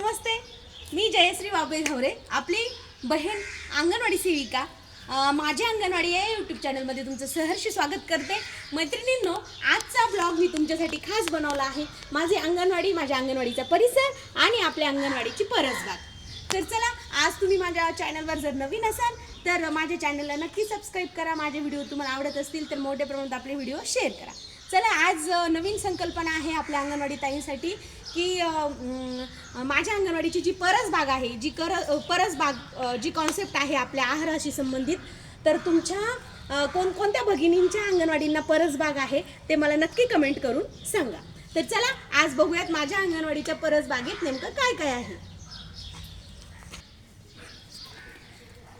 नमस्ते. मी जयश्री बाबे धवरे आपली बहीण अंगणवाडी सेविका. माझ्या अंगणवाडी या यूट्यूब चॅनलमध्ये तुमचं सहर्ष स्वागत करते. मैत्रिणींनो आजचा ब्लॉग मी तुमच्यासाठी खास बनवला आहे. माझी अंगणवाडी माझ्या अंगणवाडीचा परिसर आणि आपल्या अंगणवाडीची परसबाग. तर चला आज तुम्ही माझ्या चॅनलवर जर नवीन असाल तर माझ्या चॅनलला नक्की सबस्क्राईब करा. माझे व्हिडिओ तुम्हाला आवडत असतील तर मोठ्या प्रमाणात आपले व्हिडिओ शेअर करा. चला आज नवीन संकल्पना आहे आपल्या अंगणवाडी ताईंसाठी की माझ्या अंगणवाडीची जी परसबाग आहे जी कर परसबाग जी कॉन्सेप्ट आहे आपल्या आहाराशी संबंधित तर तुमच्या कोणकोणत्या भगिनींच्या अंगणवाडींना परसबाग आहे ते मला नक्की कमेंट करून सांगा. तर चला आज बघूयात माझ्या अंगणवाडीच्या परसबागेत नेमकं काय काय आहे.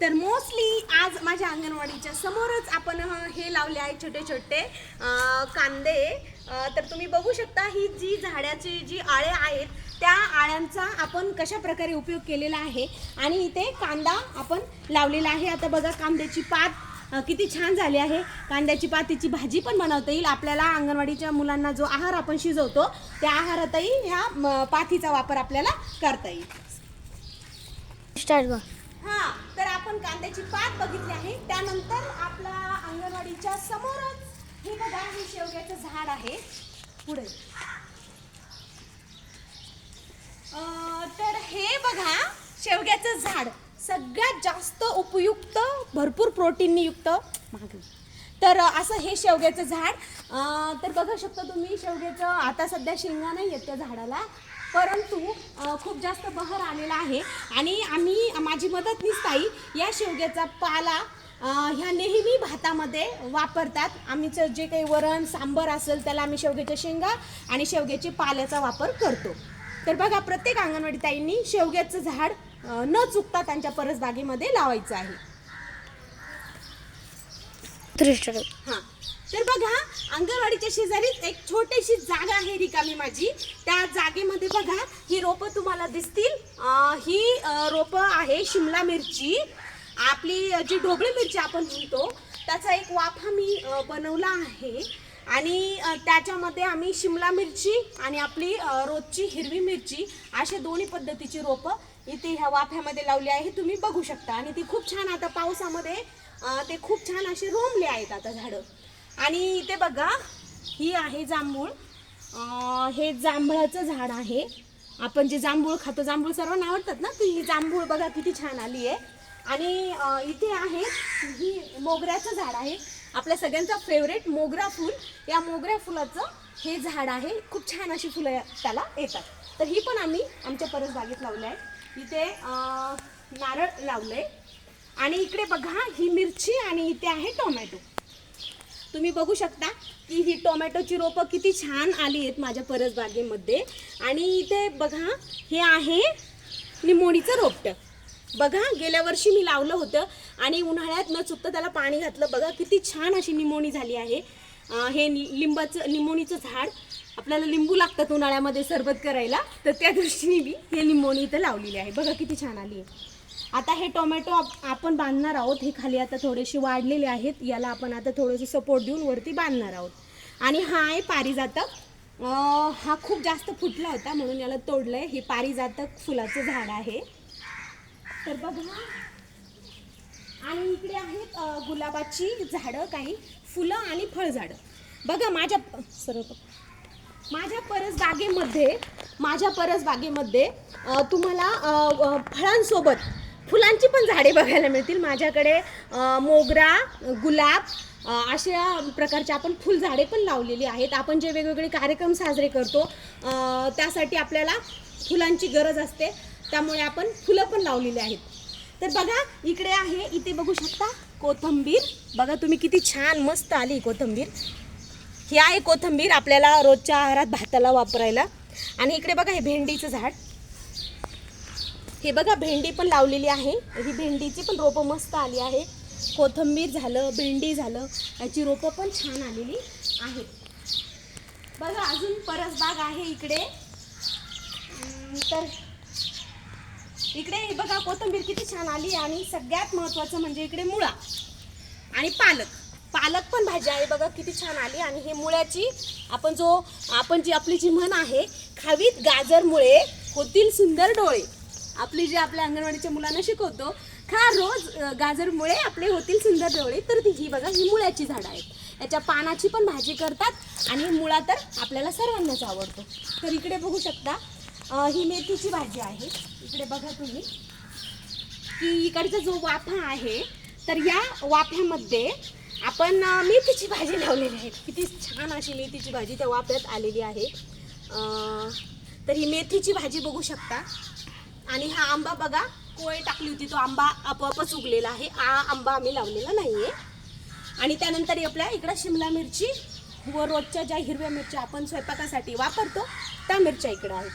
तर मोस्टली आज माझ्या अंगणवाडीच्या समोरच आपण हे लावले आहे छोटे छोटे कांदे. तर तुम्ही बघू शकता ही जी झाडाची जी आळे आहेत त्या आळ्यांचा आपण कशा प्रकारे उपयोग केलेला आहे आणि इथे कांदा आपण लावलेला आहे. आता बघा कांद्याची पात किती छान झाली आहे. कांद्याची पातीची भाजी पण बनवता येईल. आपल्याला अंगणवाडीच्या मुलांना जो आहार आपण शिजवतो त्या आहारातही ह्या पाथीचा वापर आपल्याला करता येईल. स्टार्ट आपण कांद्याची पात बघितली आहे. त्यानंतर आपला अंगणवाडीच्या समोरच हे बघा हे शेवग्याचं झाड आहे. पुढे. तर हे बघा शेवग्याचं झाड. सगळ्यात जास्त उपयुक्त भरपूर प्रोटीननी युक्त मागे तर असं हे शेवग्याचं झाड. तर बघू शकता तुम्ही शेवग्याचं आता सध्या शेंगा नाही येत त्या झाडाला. परंतु खूप जास्त बहर आलेला आहे. आणि आम्ही माझी मदतनीस ताई या शेवग्याचा पाला ह्या नेहमी भातामध्ये वापरतात. आम्हीचं जे काही वरण सांबर असेल त्याला आम्ही शेवग्याच्या शेंगा आणि शेवग्याच्या पाल्याचा वापर करतो. तर बघा प्रत्येक अंगणवाडी ताईंनी शेवग्याचं झाड न चुकता त्यांच्या परसबागेमध्ये लावायचं आहे. थ्री स्टार तर बघा अंगणवाडीच्या शेजारीच एक छोटीशी जागा आहे रिकामी माझी. त्या जागेमध्ये बघा ही रोपं तुम्हाला दिसतील. अं, ही अं, रोपं आहे शिमला मिरची. आपली जी ढोबळी मिरची आपण म्हणतो त्याचा एक वाफा मी अं, बनवला आहे. आणि अं, त्याच्यामध्ये आम्ही शिमला मिरची आणि आपली अं, रोजची हिरवी मिरची असे दोन्ही पद्धतीची रोपं इथे ह्या वाफ्यामध्ये लावली आहे. तुम्ही बघू शकता. आणि ती खूप छान आता पावसामध्ये ते खूप छान असे रोमले आहेत आता झाडं. आणि इथे बघा ही आहे जांभूळ. हे जांभळाचं झाड आहे. आपण जे जांभूळ खातो जांभूळ सर्वांना आवडतात ना? ती ही जांभूळ बघा किती छान आली आहे. आणि इथे आहे ही मोगऱ्याचं झाड आहे. आपल्या सगळ्यांचा फेवरेट मोगरा फूल. या मोगऱ्या फुलाचं हे झाड आहे. खूप छान अशी फुलं त्याला येतात. तर ही पण आम्ही आमच्या परसबागेत लावलं आहे. इथे नारळ लावलं. आहे आणि इकडे बघा ही मिरची आणि इथे आहे टोमॅटो. तुम्ही बघू शकता की ही टोमॅटोची रोपं किती छान आली आहेत माझ्या परसबागेमध्ये. आणि इथे बघा हे आहे निमोणीचं रोपटं. बघा गेल्या वर्षी मी लावलं होतं आणि उन्हाळ्यात न चुकतं त्याला पाणी घातलं. बघा किती छान अशी निमोणी झाली आहे. हे नि लिंबाचं निमोणीचं झाड. आपल्याला लिंबू लागतात उन्हाळ्यामध्ये सरबत करायला. तर त्या दृष्टीने मी हे निमोणी इथं लावलेली आहे. बघा किती छान आली आहे. आता हे टोमॅटो आप- आपण बांधणार आहोत. हे खाली आता थोडेसे वाढलेले आहेत. याला आपण आता थोडंसं सपोर्ट देऊन वरती बांधणार आहोत. आणि हा आहे पारिजातक. हा खूप जास्त फुटला होता म्हणून याला तोडलंय. हे पारिजातक फुलाचं झाड आहे. तर बघा. आणि इकडे आहेत गुलाबाची झाडं काही फुलं आणि फळझाडं. बघा माझ्या सर्व माझ्या परसबागेमध्ये माझ्या परसबागेमध्ये तुम्हाला फळांसोबत फुलांची पण झाडे बघायला मिळतील. माझ्याकडे मोगरा गुलाब अशा प्रकारचे आपण फुलझाडे पण लावलेली आहेत. आपण जे वेगवेगळे कार्यक्रम साजरे करतो त्यासाठी आपल्याला फुलांची गरज असते. त्यामुळे आपण फुलं पण लावलेली आहेत. तर बघा इकडे आहे इथे बघू शकता कोथंबीर. बघा तुम्ही किती छान मस्त आली कोथंबीर. ही आहे कोथंबीर आपल्याला रोजच्या आहारात भाताला वापरायला. आणि इकडे बघा हे भेंडीचं झाड. हे बघा भेंडी पण लावलेली आहे. ही भेंडीची पण रोपं मस्त आली आहे. कोथंबीर झालं भेंडी झालं याची रोपं पण छान आलेली आहेत. बघा अजून परसबाग आहे इकडे. तर इकडे हे बघा कोथंबीर किती छान आली आणि सगळ्यात महत्त्वाचं म्हणजे इकडे मुळा आणि पालक. पालक पण भाजी आहे बघा किती छान आली आणि हे मुळ्याची आपण जो आपण जी आपली जी म्हण आहे खावीत गाजरमुळे होतील सुंदर डोळे. आपली जी आपल्या अंगणवाडीच्या मुलांना शिकवतो खा रोज गाजरमुळे आपले होतील सुंदर डोळे तर ती ही बघा ही मुळ्याची झाडं आहेत. याच्या पानाची पण भाजी करतात आणि मुळा तर आपल्याला सर्वांनाच आवडतो. तर इकडे बघू शकता ही मेथीची भाजी आहे. इकडे बघा तुम्ही. की इकडचा जो वाफा आहे तर या वाफ्यामध्ये आपण मेथीची भाजी लावलेली आहे. किती छान अशी मेथीची भाजी त्या वाफ्यात आलेली आहे. तर ही मेथीची भाजी बघू शकता. आणि हा आंबा बघा कोय टाकली होती तो आंबा आपोआपच उगलेला आहे. हा आंबा आम्ही लावलेला नाहीये. आणि त्यानंतर आपल्या इकडं शिमला मिरची व रोजच्या ज्या हिरव्या मिरच्या आपण स्वयंपाकासाठी वापरतो त्या मिरच्या इकडं आहेत.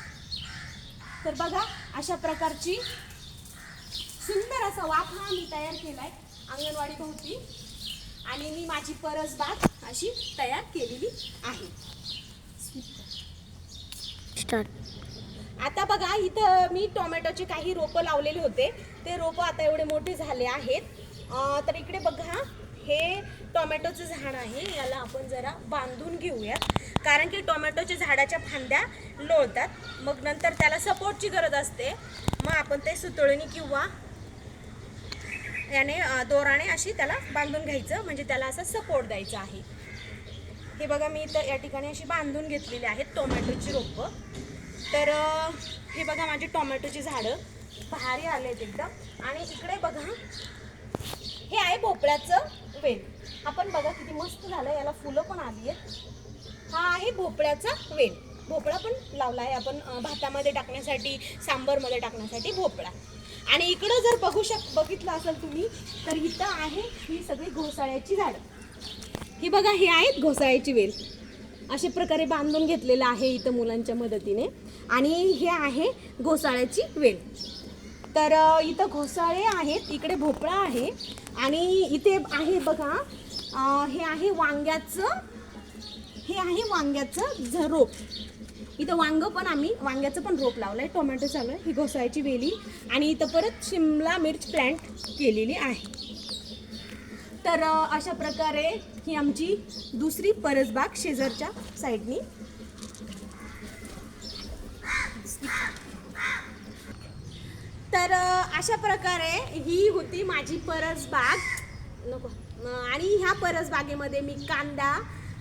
तर बघा अशा प्रकारची सुंदर असा वाफा मी तयार केलाय अंगणवाडी भोवती. आणि मी माझी परसबाग अशी तयार केलेली आहे. स्टार्ट आता बघा इथं मी टोमॅटोचे काही रोपं लावलेले होते. ते रोपं आता एवढे मोठे झाले आहेत. तर इकडे बघा हे टोमॅटोचं झाड आहे. याला आपण जरा बांधून घेऊयात कारण की टोमॅटोच्या झाडाच्या फांद्या लोळतात. मग नंतर त्याला सपोर्टची गरज असते. मग आपण ते सुतळणी किंवा याने दोराने अशी त्याला बांधून घ्यायचं. म्हणजे त्याला असा सपोर्ट द्यायचा आहे. हे बघा मी इथं या ठिकाणी अशी बांधून घेतलेली आहेत टोमॅटोची रोपं. तर हे बघा माझी टोमॅटोची झाडं. भारी आलेत एकदम. आणि इकडे बघा हे आहे भोपळ्याचं वेल. आपण बघा किती मस्त झालं याला फुलं पण आली आहेत. हा आहे भोपळ्याचा वेल. भोपळा पण लावला आहे आपण भातामध्ये टाकण्यासाठी सांबरमध्ये टाकण्यासाठी भोपळा. आणि इकडं जर बघू शक बघितलं असेल तुम्ही तर इथं आहे ही सगळी घोसाळ्याची झाडं. ही बघा हे आहेत घोसाळ्याची वेल. अशा प्रकारे बांधून घेतलेलं आहे इथं मुलांच्या मदतीने. आणि हे आहे घोसाळ्याची वेल. तर इथं घोसाळे आहेत इकडे भोपळा आहे आणि इथे आहे बघा हे आहे वांग्याचं हे आहे वांग्याचं झ रोप. इथं वांग पण आम्ही वांग्याचं पण रोप लावलं आहे टोमॅटो चालू आहे ही घोसाळ्याची वेली आणि इथं परत शिमला मिर्च प्लॅन्ट केलेली आहे. तर अशा प्रकारे ही आमची दुसरी परसबाग शेजारच्या साईडनी तर अशा प्रकारे ही होती माझी परसबाग नको. आणि ह्या परसबागेमध्ये मी कांदा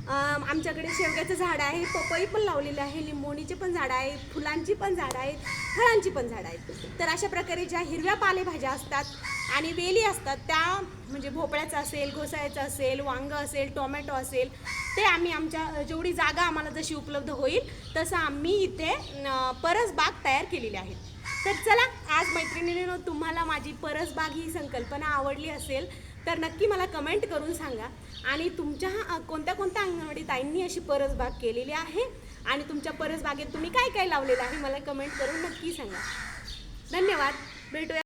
आमच्याकडे शेवग्याचं झाड आहे पपई पण लावलेलं आहे लिंबोणीचे पण झाडं आहेत फुलांची पण झाडं आहेत फळांची पण झाडं आहेत. तर अशा प्रकारे ज्या हिरव्या पालेभाज्या असतात आणि वेली असतात त्या म्हणजे भोपळ्याचं असेल घोसाळ्याचं असेल वांगं असेल टोमॅटो असेल ते आम्ही आमच्या जेवढी जागा आम्हाला जशी उपलब्ध होईल तसं आम्ही इथे परसबाग तयार केलेली आहे. तर चला आज मैत्रिणींनो तुम्हाला माझी परसबाग ही संकल्पना आवडली असेल तर नक्की मला कमेंट करून सांगा. आणि तुमच्या कोणत्या कोणत्या अंगणवाडी ताईंनी अशी परसबाग केलेली आहे? आणि तुमच्या परसबागेत तुम्ही काय काय लावलेलं आहे? मला कमेंट करून नक्की सांगा. धन्यवाद. भेटूया.